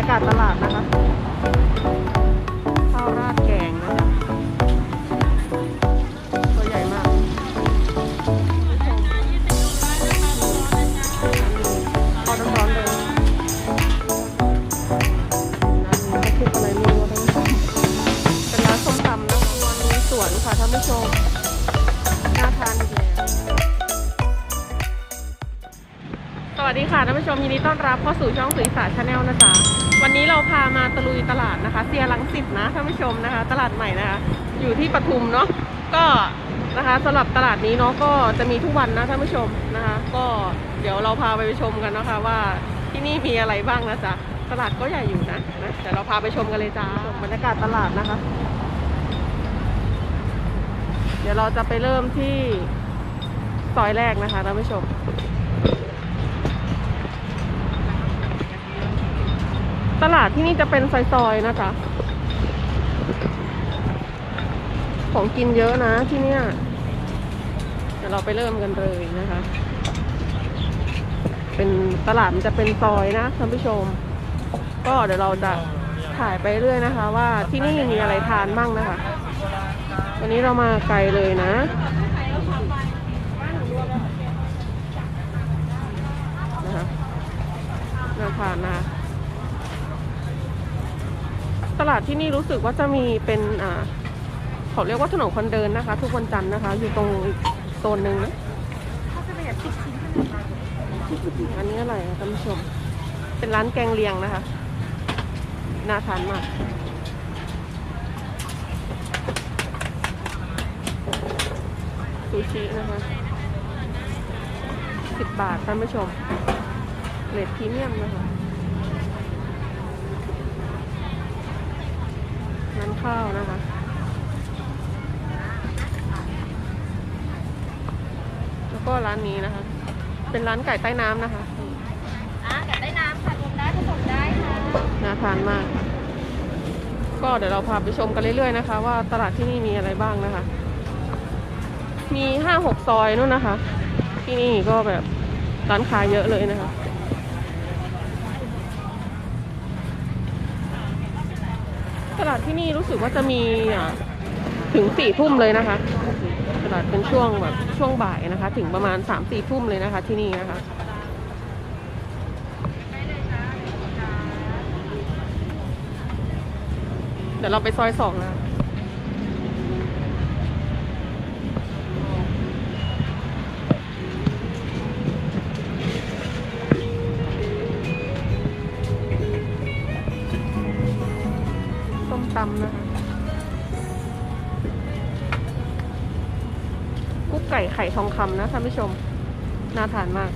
รยากาศตลาดนะคะข้าวราดแกงนะจ๊ะตัวใหญ่มากทอร้อนๆเลยร้านนี้เขาคิดอะไรไม่รู้ทั้งเป็นร้านส้มตำนะคะวันนี้สวนค่ะท่านผู้ชม วัสดีค่ะท่านผู้ชมยินดีต้อนรับเข้าสู่ช่องสุริสาชาแนลนะจ๊ะวันนี้เราพามาตะลุยตลาดนะคะเซียรังสิตนะท่านผู้ชมนะคะ ตลาดใหม่นะคะ อยู่ที่ปทุมเนาะก็นะคะสำหรับตลาดนี้เนาะก็จะมีทุกวันนะท่านผู้ชมนะคะ ก็เดี๋ยวเราพาไปชมกันนะคะว่าที่นี่มีอะไรบ้างนะจ๊ะตลาดก็ใหญ่อยู่นะนะเดี๋ยวเราพาไปชมกันเลยจ้าบรรยากาศตลาดนะคะ เดี๋ยวเราจะไปเริ่มที่ซอยแรกนะคะท่านผู้ชม ตลาดที่นี่จะเป็นซอยๆนะคะ ของกินเยอะนะที่เนี่ยเดี๋ยวเราไปเริ่มกันเลยนะคะ เป็นตลาดมันจะเป็นซอยนะท่านผู้ชม ก็เดี๋ยวเราจะถ่ายไปเรื่อยนะคะ ว่าที่นี่มีอะไรทานบ้างนะคะ วันนี้เรามาไกลเลยนะนะคะน่าทานนะคะ ตลาดที่นี่รู้สึกว่าจะมีเป็นอ่าเขาเรียกว่าถนนคนเดินนะคะ ทุกวันจันทร์นะคะ อยู่ตรงอีกโซนหนึ่งนะอันนี้อะไรอะท่านผู้ชม เป็นร้านแกงเลียงนะคะ น่าทานมากซูชินะคะสิบบาทท่านผู้ชมเรทพรีเมียมนะคะ ร้านข้าวนะคะแล้วก็ร้านนี้นะคะ เป็นร้านไก่ใต้น้ำนะคะอะกัดได้น้ำค่ะรวมได้ผสมได้ค่ะน่าทานมาก ก็เดี๋ยวเราพาไปชมกันเรื่อยๆนะคะ ว่าตลาดที่นี่มีอะไรบ้างนะคะ มีห้าหกซอยนู่นนะคะ ที่นี่ก็แบบร้านค้าเยอะเลยนะคะ ตลาดที่นี่รู้สึกว่าจะมีถึงสี่ทุ่มเลยนะคะ ตลาดเป็นช่วงแบบช่วงบ่ายนะคะ ถึงประมาณสามสี่ทุ่มเลยนะคะ ที่นี่นะคะเดี๋ยวเราไปซอยสองนะ ข่ทองคำนะท่านผู้ชม น่าทานมาก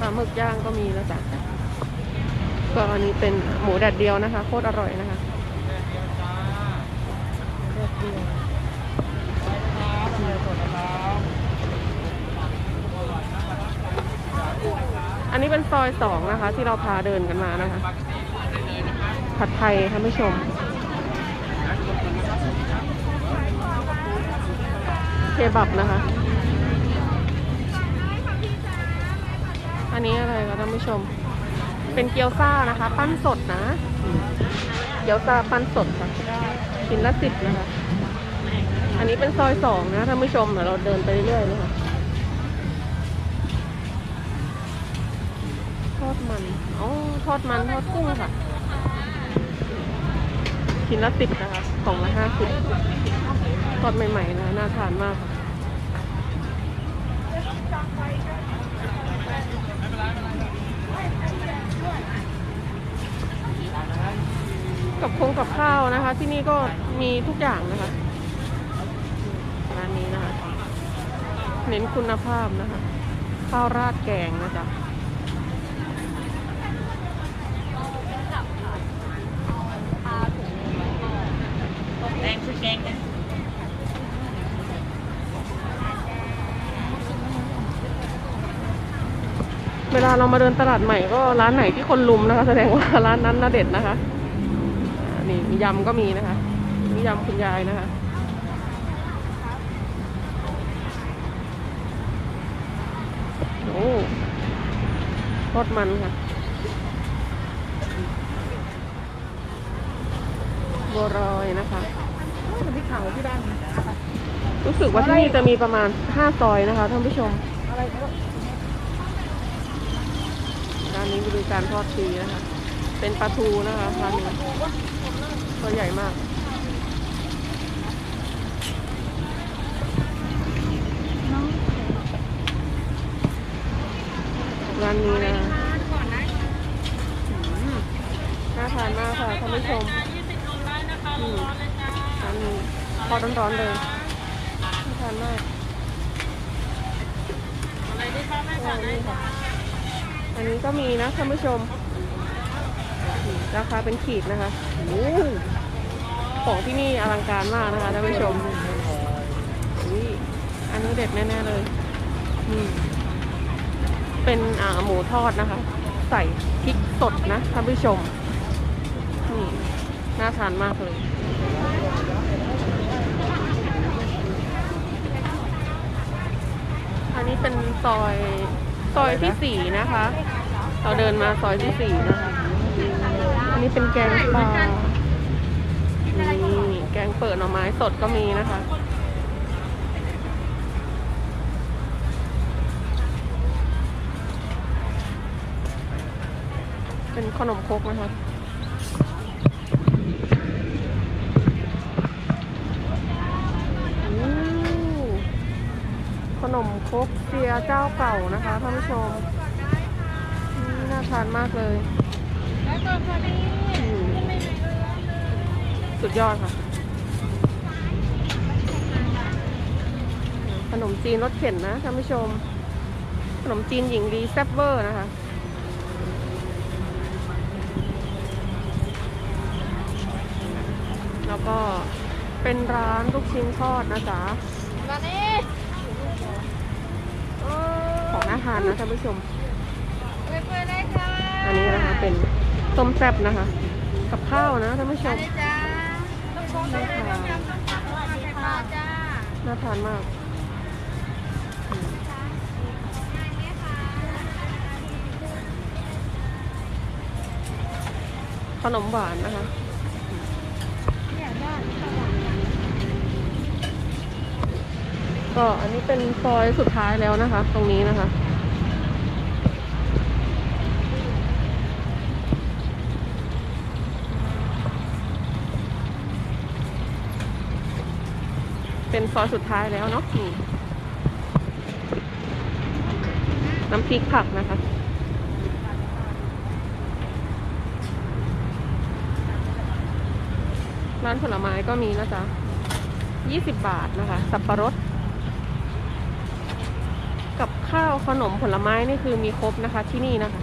ปลาหมึกย่างก็มีแล้วจ้ะก็อันนี้เป็นหมูแดดเดียวนะคะ โคตรอร่อยนะคะแดดเดียวอันนี้เป็นซอยสองนะคะ ที่เราพาเดินกันมานะคะ ผัดไทยท่านผู้ชม เค บับนะคะ อันนี้อะไรคะท่านผู้ชม เป็นเกี๊ยวซ่านะคะ ปั้นสดนะ เกี๊ยวซ่าปั้นสดค่ะชิ้นละสิบนะคะ อันนี้เป็นซอยสองนะท่านผู้ชมเดี๋ยวเราเดินไปเรื่อยๆนะคะทอดมันอ๋อทอดมันทอดกุ้งค่ะ ชิ้นละสิบนะคะกล่องละห้าสิบ ทอดใหม่ๆนะน่าทานมากค่ะกับคงกับข้าวนะคะ ที่นี่ก็มีทุกอย่างนะคะร้านนี้นะคะ เน้นคุณภาพนะคะ ข้าวราดแกงนะจ๊ะแดงคือแกงนะ เวลาเรามาเดินตลาดใหม่ก็ร้านไหนที่คนลุมนะคะ แสดงว่าร้านนั้นน่าเด็ดนะคะนี่มียำก็มีนะคะ มียำคุณยายนะคะแทอดมันค่ะ บัวรอยนะคะที่ขาวที่ด้านรู้สึกว่าที่นี่จะมีประมาณห้าซอยนะคะท่านผู้ชม ร้านนี้ไปดูการทอดทีนะคะ เป็นปลาทูนะคะร้านนี้ตัวใหญ่มากร้านนี้นะน่าทานมากค่ะท่านผู้ชมร้านนี้ทอดร้อนๆเลยน่าทานมากโอ้นี่ค่ะ อันนี้ก็มีนะท่านผู้ชม ราคาเป็นขีดนะคะของที่นี่อลังการมากนะคะท่านผู้ชมอันนี้เด็ดแน่ๆเลยเป็นอ่าหมูทอดนะคะ ใส่พริกสดนะท่านผู้ชมนี่น่าทานมากเลยอันนี้เป็นซอย ซอยที่สี่นะคะ เราเดินมาซอยที่สี่นะคะ อันนี้เป็นแกงปลานี่แกงเปิดหน่อไม้สดก็มีนะคะ เป็นขนมครกนะคะ อู้ขนม คกเซียเจ้าเก่านะคะท่านผู้ชมน่าทานมากเลย สุดยอดค่ะ ขนมจีนรสเข็นนะท่านผู้ชม ขนมจีนหญิงดีแซ่บเวอร์นะคะแล้วก็เป็นร้านลูกชิ้นทอดนะจ๊ะมานี่ของน่ ทานนะท่านผู้ชมไปเปิดเลยค่ะอันนี้นะคะเป็นต้มแซ่บนะคะ กับข้าวนะท่านผู้ชมามเลยจ้าต้องชมได้เลยนะคะต้องชมมาเลยค่ะจ้าน่าทานมากขนมหวานนะคะก็อันนี้เป็นซอยสุดท้ายแล้วนะคะ ตรงนี้นะคะ เป็นซอยสุดท้ายแล้วเนาะนี่น้ำพริกผักนะคะ ร้านผลไม้ก็มีนะจ๊ะยี่สิบบาทนะคะ สับปะรด กับข้าวขนมผลไม้นี่คือมีครบนะคะที่นี่นะคะ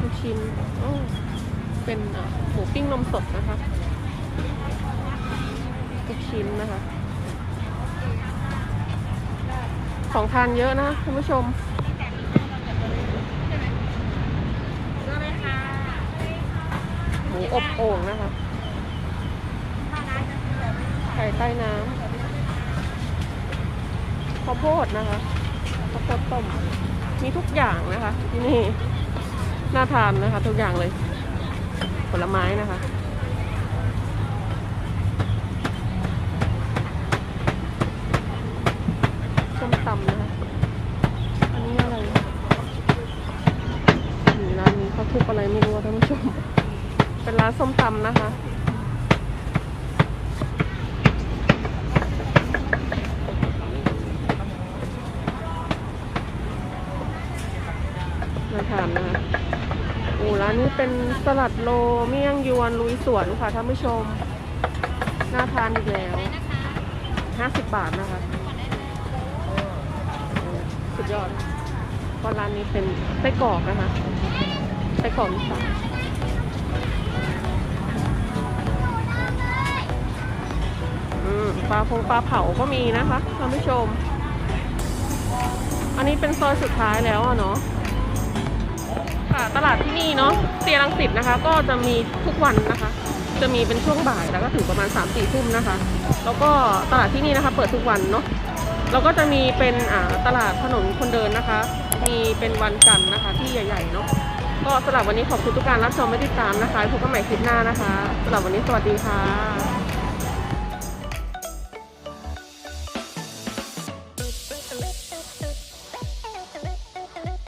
ลูกชิ้นโอ้ เป็นหมูปิ้งนมสดนะคะลูกชิ้นนะคะ ของทานเยอะนะคุณผู้ชมหมูอบโอ่งนะคะไข่ใต้น้ำข้าวโพดนะคะข้าวโพดต้มมีทุกอย่างนะคะที่นี่น่าทานนะคะ ทุกอย่างเลย ลไม้นะคะ ส้มตำนะคะ อันนี้อะไรนี่ร้านนี้เขาทุกอะไรไม่รู้ท่านผู้ชม เป็นร้านส้มตำนะคะมาทานนะ ร้านนี้เป็นสลัดโลเมี่ยงยวนลุยสวนค่ะท่านผู้ชม น่าทานอีกแล้ว 50 บาทนะคะ สุดยอดก็ร้านนี้เป็นไส้กรอกนะคะไส้กรอกอีสานอืมปลาพงปลาเผาก็มีนะคะท่านผู้ชม อันนี้เป็นซอยสุดท้ายแล้วอะเนาะ ค่ะ ตลาดที่นี่เนาะเตียรังสิตนะคะ ก็จะมีทุกวันนะคะ จะมีเป็นช่วงบ่ายแล้วก็ถึงประมาณ3ามสี่ทุ่มนะคะ แล้วก็ตลาดที่นี่นะคะ เปิดทุกวันเนาะเราก็จะมีเป็นตลาดถนนคนเดินนะคะ มีเป็นวันจันทร์นะคะ ที่ใหญ่ๆเนาะก็สำหรับวันนี้ขอบคุณทุกการรับชมและติดตามนะคะพบกันใหม่คลิปหน้านะคะสำหรับวันนี้สวัสดีค่ะ